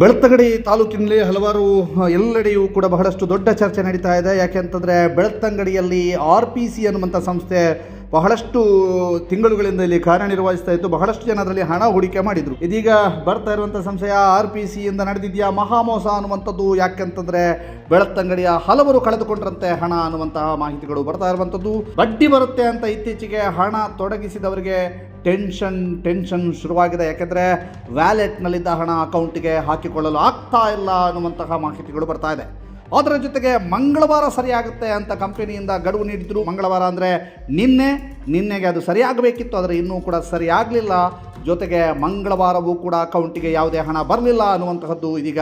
ಬೆಳ್ತಂಗಡಿ ತಾಲೂಕಿನಲ್ಲಿ ಹಲವಾರು ಎಲ್ಲೆಡೆಯೂ ಕೂಡ ಬಹಳಷ್ಟು ದೊಡ್ಡ ಚರ್ಚೆ ನಡೀತಾ ಇದೆ. ಯಾಕೆಂತಂದರೆ ಬೆಳ್ತಂಗಡಿಯಲ್ಲಿ ಆರ್ ಪಿ ಸಿ ಅನ್ನುವಂಥ ಸಂಸ್ಥೆ ಬಹಳಷ್ಟು ತಿಂಗಳುಗಳಿಂದ ಇಲ್ಲಿ ಕಾರ್ಯನಿರ್ವಹಿಸ್ತಾ ಇತ್ತು. ಬಹಳಷ್ಟು ಜನ ಅದರಲ್ಲಿ ಹಣ ಹೂಡಿಕೆ ಮಾಡಿದ್ರು. ಇದೀಗ ಬರ್ತಾ ಇರುವಂಥ ಸಂಶಯ ಆರ್ ಪಿ ಸಿಯಿಂದ ನಡೆದಿದೆಯಾ? ಮಹಾಮೋಸ ಅನ್ನುವಂಥದ್ದು ಯಾಕೆಂತಂದ್ರೆ ಬೆಳತ್ತಂಗಡಿಯ ಹಲವರು ಕಳೆದುಕೊಂಡ್ರಂತೆ ಹಣ ಅನ್ನುವಂತಹ ಮಾಹಿತಿಗಳು ಬರ್ತಾ ಇರುವಂಥದ್ದು. ಬಡ್ಡಿ ಬರುತ್ತೆ ಅಂತ ಇತ್ತೀಚೆಗೆ ಹಣ ತೊಡಗಿಸಿದವರಿಗೆ ಟೆನ್ಷನ್ ಟೆನ್ಷನ್ ಶುರುವಾಗಿದೆ. ಯಾಕೆಂದರೆ ವ್ಯಾಲೆಟ್ನಲ್ಲಿದ್ದ ಹಣ ಅಕೌಂಟಿಗೆ ಹಾಕಿಕೊಳ್ಳಲು ಆಗ್ತಾ ಇಲ್ಲ ಅನ್ನುವಂತಹ ಮಾಹಿತಿಗಳು ಬರ್ತಾ ಇದೆ. ಅದರ ಜೊತೆಗೆ ಮಂಗಳವಾರ ಸರಿಯಾಗುತ್ತೆ ಅಂತ ಕಂಪನಿಯಿಂದ ಗಡುವು ನೀಡಿದ್ರು. ಮಂಗಳವಾರ ಅಂದರೆ ನಿನ್ನೆ, ನಿನ್ನೆಗೆ ಅದು ಸರಿಯಾಗಬೇಕಿತ್ತು, ಆದರೆ ಇನ್ನೂ ಕೂಡ ಸರಿಯಾಗಲಿಲ್ಲ. ಜೊತೆಗೆ ಮಂಗಳವಾರವೂ ಕೂಡ ಅಕೌಂಟಿಗೆ ಯಾವುದೇ ಹಣ ಬರಲಿಲ್ಲ ಅನ್ನುವಂತಹದ್ದು ಇದೀಗ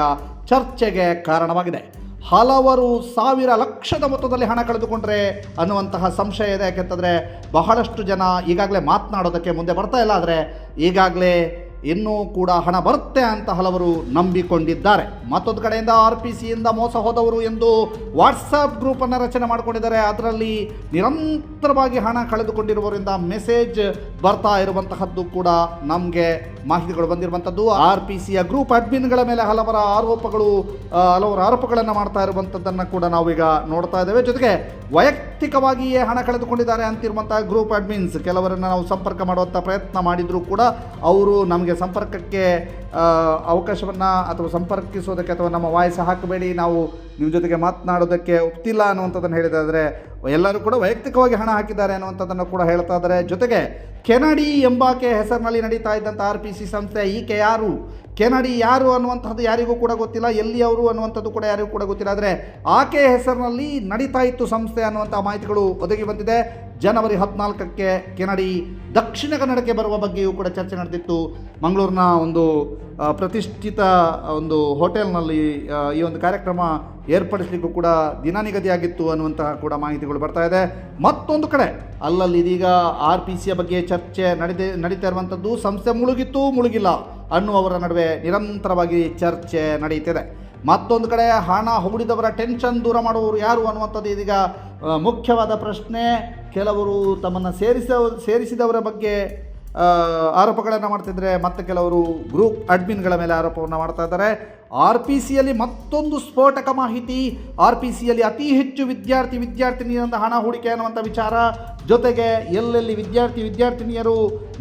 ಚರ್ಚೆಗೆ ಕಾರಣವಾಗಿದೆ. ಹಲವರು ಸಾವಿರ ಲಕ್ಷದ ಮೊತ್ತದಲ್ಲಿ ಹಣ ಕಳೆದುಕೊಂಡ್ರೆ ಅನ್ನುವಂತಹ ಸಂಶಯ ಇದೆ. ಯಾಕೆಂತಂದರೆ ಬಹಳಷ್ಟು ಜನ ಈಗಾಗಲೇ ಮಾತನಾಡೋದಕ್ಕೆ ಮುಂದೆ ಬರ್ತಾ ಇಲ್ಲ. ಆದರೆ ಈಗಾಗಲೇ ಇನ್ನೂ ಕೂಡ ಹಣ ಬರುತ್ತೆ ಅಂತ ಹಲವರು ನಂಬಿಕೊಂಡಿದ್ದಾರೆ. ಮತ್ತೊಂದು ಕಡೆಯಿಂದ ಆರ್ ಪಿ ಸಿಯಿಂದ ಮೋಸ ಹೋದವರು ಎಂದು ವಾಟ್ಸಪ್ ಗ್ರೂಪನ್ನು ರಚನೆ ಮಾಡಿಕೊಂಡಿದ್ದಾರೆ. ಅದರಲ್ಲಿ ನಿರಂತರವಾಗಿ ಹಣ ಕಳೆದುಕೊಂಡಿರುವವರಿಂದ ಮೆಸೇಜ್ ಬರ್ತಾ ಇರುವಂತಹದ್ದು ಕೂಡ ನಮಗೆ ಮಾಹಿತಿಗಳು ಬಂದಿರುವಂಥದ್ದು ಆರ್ ಪಿ ಸಿಯ ಗ್ರೂಪ್ ಅಡ್ಮಿನ್ಗಳ ಮೇಲೆ ಹಲವರ ಆರೋಪಗಳು ಹಲವರು ಆರೋಪಗಳನ್ನು ಮಾಡ್ತಾ ಇರುವಂಥದ್ದನ್ನು ಕೂಡ ನಾವೀಗ ನೋಡ್ತಾ ಇದ್ದೇವೆ. ಜೊತೆಗೆ ವೈಯಕ್ತಿಕವಾಗಿಯೇ ಹಣ ಕಳೆದುಕೊಂಡಿದ್ದಾರೆ ಅಂತಿರುವಂಥ ಗ್ರೂಪ್ ಅಡ್ಮಿನ್ಸ್, ಕೆಲವರನ್ನು ನಾವು ಸಂಪರ್ಕ ಮಾಡುವಂಥ ಪ್ರಯತ್ನ ಮಾಡಿದರೂ ಕೂಡ ಅವರು ನಮಗೆ ಸಂಪರ್ಕಕ್ಕೆ ಅವಕಾಶವನ್ನು ಅಥವಾ ಸಂಪರ್ಕಿಸೋದಕ್ಕೆ ಅಥವಾ ನಮ್ಮ ವಾಯ್ಸ್ ಹಾಕಬೇಡಿ, ನಾವು ನಿಮ್ಮ ಜೊತೆಗೆ ಮಾತನಾಡೋದಕ್ಕೆ ಒಪ್ತಿಲ್ಲ ಅನ್ನುವಂಥದ್ದನ್ನು ಹೇಳಿದಾದರೆ ಎಲ್ಲರೂ ಕೂಡ ವೈಯಕ್ತಿಕವಾಗಿ ಹಣ ಹಾಕಿದ್ದಾರೆ ಅನ್ನುವಂಥದ್ದನ್ನು ಕೂಡ ಹೇಳ್ತಾ ಇದ್ದಾರೆ. ಜೊತೆಗೆ ಕೆನಡಿ ಎಂಬಾಕೆ ಹೆಸರಿನಲ್ಲಿ ನಡೀತಾ ಇದ್ದಂಥ ಆರ್ ಪಿ ಸಿ ಸಂಸ್ಥೆ ಈಕೆ ಯಾರು? ಕೆನಡಿ ಯಾರು ಅನ್ನುವಂಥದ್ದು ಯಾರಿಗೂ ಕೂಡ ಗೊತ್ತಿಲ್ಲ, ಎಲ್ಲಿ ಅವರು ಅನ್ನುವಂಥದ್ದು ಕೂಡ ಯಾರಿಗೂ ಕೂಡ ಗೊತ್ತಿಲ್ಲ. ಆದರೆ ಆಕೆ ಹೆಸರಿನಲ್ಲಿ ನಡೀತಾ ಇತ್ತು ಸಂಸ್ಥೆ ಅನ್ನುವಂಥ ಮಾಹಿತಿಗಳು ಒದಗಿ ಬಂದಿದೆ. ಜನವರಿ ಹದಿನಾಲ್ಕಕ್ಕೆ ಕೆನಡಿ ದಕ್ಷಿಣ ಕನ್ನಡಕ್ಕೆ ಬರುವ ಬಗ್ಗೆಯೂ ಕೂಡ ಚರ್ಚೆ ನಡೆದಿತ್ತು. ಮಂಗಳೂರಿನ ಒಂದು ಪ್ರತಿಷ್ಠಿತ ಒಂದು ಹೋಟೆಲ್ನಲ್ಲಿ ಈ ಒಂದು ಕಾರ್ಯಕ್ರಮ ಏರ್ಪಡಿಸಲಿಕ್ಕೂ ಕೂಡ ದಿನ ನಿಗದಿಯಾಗಿತ್ತು ಅನ್ನುವಂತಹ ಕೂಡ ಮಾಹಿತಿಗಳು ಬರ್ತಾ ಇದೆ. ಮತ್ತೊಂದು ಕಡೆ, ಅಲ್ಲಲ್ಲಿ ಇದೀಗ ಆರ್ ಪಿ ಸಿಯ ಬಗ್ಗೆ ಚರ್ಚೆ ನಡೆದೇ, ನಡೀತಾ ಇರುವಂಥದ್ದು ಸಂಸ್ಥೆ ಮುಳುಗಿತ್ತು ಮುಳುಗಿಲ್ಲ ಅನ್ನುವವರ ನಡುವೆ ನಿರಂತರವಾಗಿ ಚರ್ಚೆ ನಡೀತಿದೆ. ಮತ್ತೊಂದು ಕಡೆ ಹಣ ಹೂಡಿದವರ ಟೆನ್ಷನ್ ದೂರ ಮಾಡುವವರು ಯಾರು ಅನ್ನುವಂಥದ್ದು ಇದೀಗ ಮುಖ್ಯವಾದ ಪ್ರಶ್ನೆ. ಕೆಲವರು ತಮ್ಮನ್ನು ಸೇರಿಸ, ಸೇರಿಸಿದವರ ಬಗ್ಗೆ ಆರೋಪಗಳನ್ನು ಮಾಡ್ತಿದ್ದರೆ ಮತ್ತೆ ಕೆಲವರು ಗ್ರೂಪ್ ಅಡ್ಮಿನ್ಗಳ ಮೇಲೆ ಆರೋಪವನ್ನು ಮಾಡ್ತಾ ಇದ್ದಾರೆ. ಆರ್ ಪಿ ಸಿಯಲ್ಲಿ ಮತ್ತೊಂದು ಸ್ಫೋಟಕ ಮಾಹಿತಿ. ಆರ್ ಪಿ ಸಿಯಲ್ಲಿ ಅತಿ ಹೆಚ್ಚು ವಿದ್ಯಾರ್ಥಿ ವಿದ್ಯಾರ್ಥಿನಿಯರಿಂದ ಹಣ ಹೂಡಿಕೆ ಅನ್ನುವಂಥ ವಿಚಾರ. ಜೊತೆಗೆ ಎಲ್ಲೆಲ್ಲಿ ವಿದ್ಯಾರ್ಥಿ ವಿದ್ಯಾರ್ಥಿನಿಯರು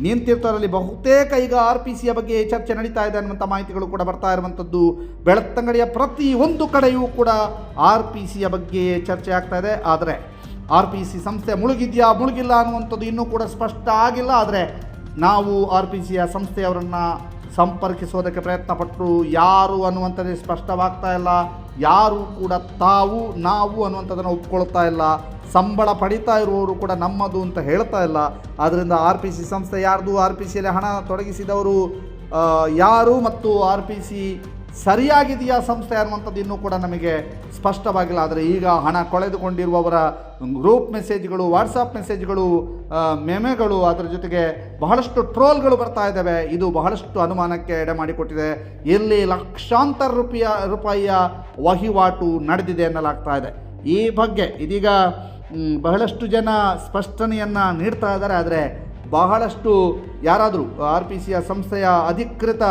ನಿಂತಿರ್ತಾರಲ್ಲಿ ಬಹುತೇಕ ಈಗ ಆರ್ ಪಿ ಸಿಯ ಬಗ್ಗೆ ಚರ್ಚೆ ನಡೀತಾ ಇದೆ ಅನ್ನುವಂಥ ಮಾಹಿತಿಗಳು ಕೂಡ ಬರ್ತಾ ಇರುವಂಥದ್ದು ಬೆಳತ್ತಂಗಡಿಯ ಪ್ರತಿ ಒಂದು ಕಡೆಯೂ ಕೂಡ ಆರ್ ಪಿ ಸಿಯ ಬಗ್ಗೆ ಚರ್ಚೆ ಆಗ್ತಾ ಇದೆ. ಆದರೆ ಆರ್ ಪಿ ಸಿ ಸಂಸ್ಥೆ ಮುಳುಗಿದೆಯಾ ಮುಳುಗಿಲ್ಲ ಅನ್ನುವಂಥದ್ದು ಇನ್ನೂ ಕೂಡ ಸ್ಪಷ್ಟ ಆಗಿಲ್ಲ. ಆದರೆ ನಾವು ಆರ್ ಪಿ ಸಿಯ ಸಂಸ್ಥೆಯವರನ್ನು ಸಂಪರ್ಕಿಸೋದಕ್ಕೆ ಪ್ರಯತ್ನ ಪಟ್ಟರು ಯಾರು ಅನ್ನುವಂಥದ್ದೇ ಸ್ಪಷ್ಟವಾಗ್ತಾ ಇಲ್ಲ. ಯಾರು ಕೂಡ ತಾವು, ನಾವು ಅನ್ನುವಂಥದ್ದನ್ನು ಒಪ್ಕೊಳ್ತಾ ಇಲ್ಲ. ಸಂಬಳ ಪಡಿತಾ ಇರುವವರು ಕೂಡ ನಮ್ಮದು ಅಂತ ಹೇಳ್ತಾ ಇಲ್ಲ. ಆದ್ದರಿಂದ ಆರ್ ಪಿ ಸಿ ಸಂಸ್ಥೆ ಯಾರ್ದು? ಆರ್ ಪಿ ಸಿಯಲ್ಲಿ ಹಣ ತೊಡಗಿಸಿದವರು ಯಾರು ಮತ್ತು ಆರ್ ಪಿ ಸಿ ಸರಿಯಾಗಿದೆಯಾ ಸಂಸ್ಥೆ ಅನ್ನುವಂಥದ್ದು ಇನ್ನೂ ಕೂಡ ನಮಗೆ ಸ್ಪಷ್ಟವಾಗಿಲ್ಲ. ಆದರೆ ಈಗ ಹಣ ಕಳೆದುಕೊಂಡಿರುವವರ ಗ್ರೂಪ್ ಮೆಸೇಜ್ಗಳು ವಾಟ್ಸಪ್ ಮೆಸೇಜ್ಗಳು ಮೆಮೆಗಳು ಅದರ ಜೊತೆಗೆ ಬಹಳಷ್ಟು ಟ್ರೋಲ್ಗಳು ಬರ್ತಾ ಇದ್ದಾವೆ. ಇದು ಬಹಳಷ್ಟು ಅನುಮಾನಕ್ಕೆ ಎಡೆ ಮಾಡಿಕೊಟ್ಟಿದೆ. ಎಲ್ಲಿ ಲಕ್ಷಾಂತರ ರೂಪಾಯ, ರೂಪಾಯಿಯ ವಹಿವಾಟು ನಡೆದಿದೆ ಎನ್ನಲಾಗ್ತಾ ಇದೆ. ಈ ಬಗ್ಗೆ ಇದೀಗ ಬಹಳಷ್ಟು ಜನ ಸ್ಪಷ್ಟನೆಯನ್ನು ನೀಡ್ತಾ ಇದ್ದಾರೆ. ಆದರೆ ಬಹಳಷ್ಟು ಯಾರಾದರೂ, ಆರ್ ಪಿ ಸಿಯ ಸಂಸ್ಥೆಯ ಅಧಿಕೃತ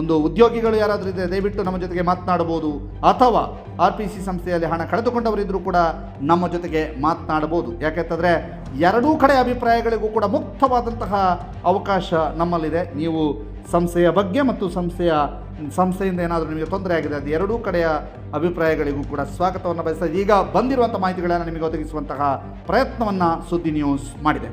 ಒಂದು ಉದ್ಯೋಗಿಗಳು ಯಾರಾದರೂ ಇದ್ದರೆ ದಯವಿಟ್ಟು ನಮ್ಮ ಜೊತೆಗೆ ಮಾತನಾಡಬಹುದು. ಅಥವಾ ಆರ್ ಪಿ ಸಿ ಸಂಸ್ಥೆಯಲ್ಲಿ ಹಣ ಕಳೆದುಕೊಂಡವರಿದ್ದರೂ ಕೂಡ ನಮ್ಮ ಜೊತೆಗೆ ಮಾತನಾಡಬಹುದು. ಯಾಕೆಂತಂದರೆ ಎರಡೂ ಕಡೆ ಅಭಿಪ್ರಾಯಗಳಿಗೂ ಕೂಡ ಮುಕ್ತವಾದಂತಹ ಅವಕಾಶ ನಮ್ಮಲ್ಲಿದೆ. ನೀವು ಸಂಸ್ಥೆಯ ಬಗ್ಗೆ ಮತ್ತು ಸಂಸ್ಥೆಯ, ಸಂಸ್ಥೆಯಿಂದ ಏನಾದರೂ ನಿಮಗೆ ತೊಂದರೆ ಆಗಿದೆ, ಅದು ಎರಡೂ ಕಡೆಯ ಅಭಿಪ್ರಾಯಗಳಿಗೂ ಕೂಡ ಸ್ವಾಗತವನ್ನು ಬಯಸ್ತಾ ಈಗ ಬಂದಿರುವಂಥ ಮಾಹಿತಿಗಳನ್ನು ನಿಮಗೆ ಒದಗಿಸುವಂತಹ ಪ್ರಯತ್ನವನ್ನು ಸುದ್ದಿ ನ್ಯೂಸ್ ಮಾಡಿದೆ.